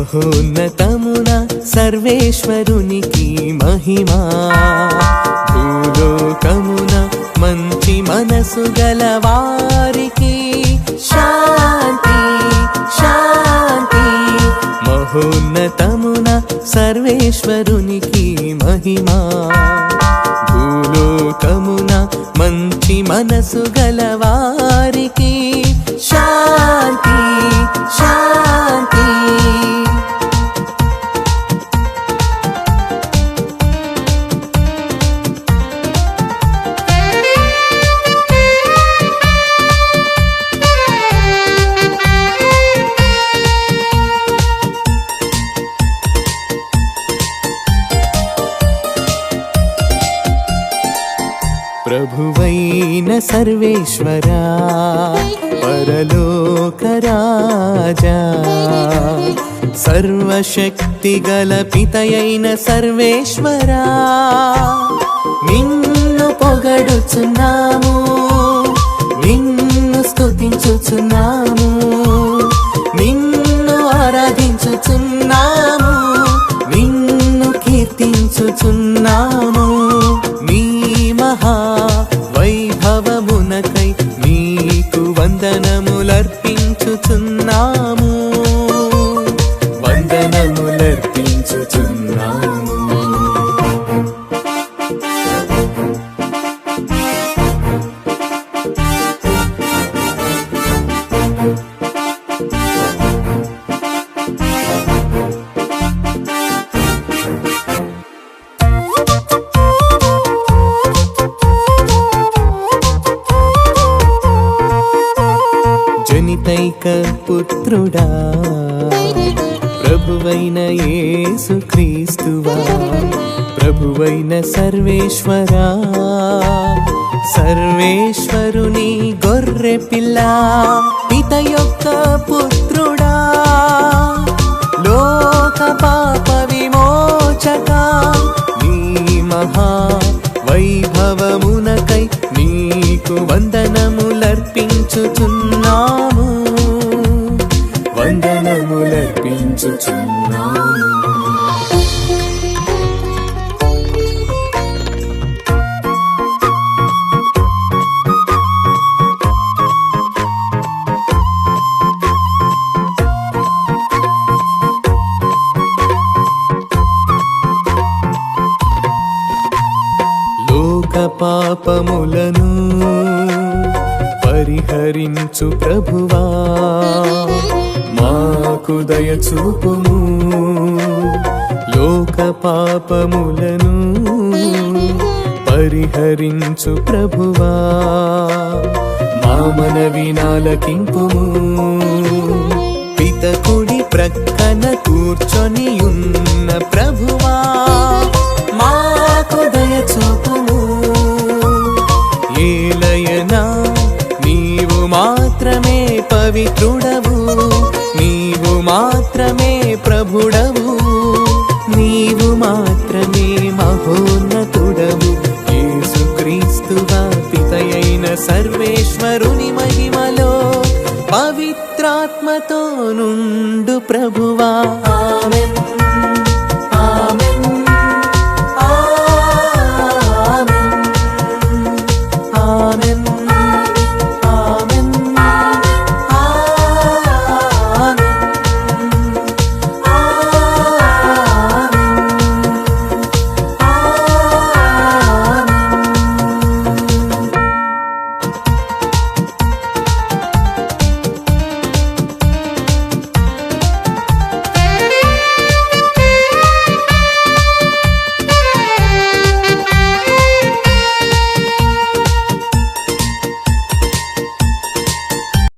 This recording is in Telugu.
మహోన్నతమున సర్వేశ్వరునికి మహిమా. భూలోకమున మంచి మనసు గల వారికి శాంతి శాంతి. మహోన్నతమున సర్వేశ్వరునికి మహిమా. భూలోకమున మంచి మనసు గల ప్రభువైన సర్వేశ్వరా పరలోకరాజా సర్వశక్తి గల పితయైన సర్వేశ్వరా నిన్ను పొగడుచున్నాము నిన్ను స్థుతించుచున్నాము నిన్ను ఆరాధించుచున్నాము నిన్ను కీర్తించుచున్నాము. వందనములర్పించుచున్నా ఏకైక పుత్రుడా ప్రభువైన యేసు క్రీస్తువా ప్రభువైన సర్వేశ్వరా సర్వేశ్వరుని గొర్రె పిల్ల పిత యొక్క పుత్రుడా లోక పాప విమోచక నీ మహా వైభవమునకై నీకు వందనములర్పించుచున్నాము. వందనములర్పించుచున్నాము. లోక పాపములను పరిహరించు ప్రభువా. మాకు దయచూపుము లోక పాపములను పరిహరించు ప్రభువా. మా మనవి పితకుడి ప్రక్కన కూర్చొని ఉన్న ప్రభువా. మాత్రమే పవిత్రుడవు. నీవు మాత్రమే ప్రభుడవు. నీవు మాత్రమే మహోన్నతుడవు. యేసుక్రీస్తువా పితయైన సర్వేశ్వరుని మహిమలో పవిత్రాత్మతో నుండు ప్రభువా. ఆమెన్.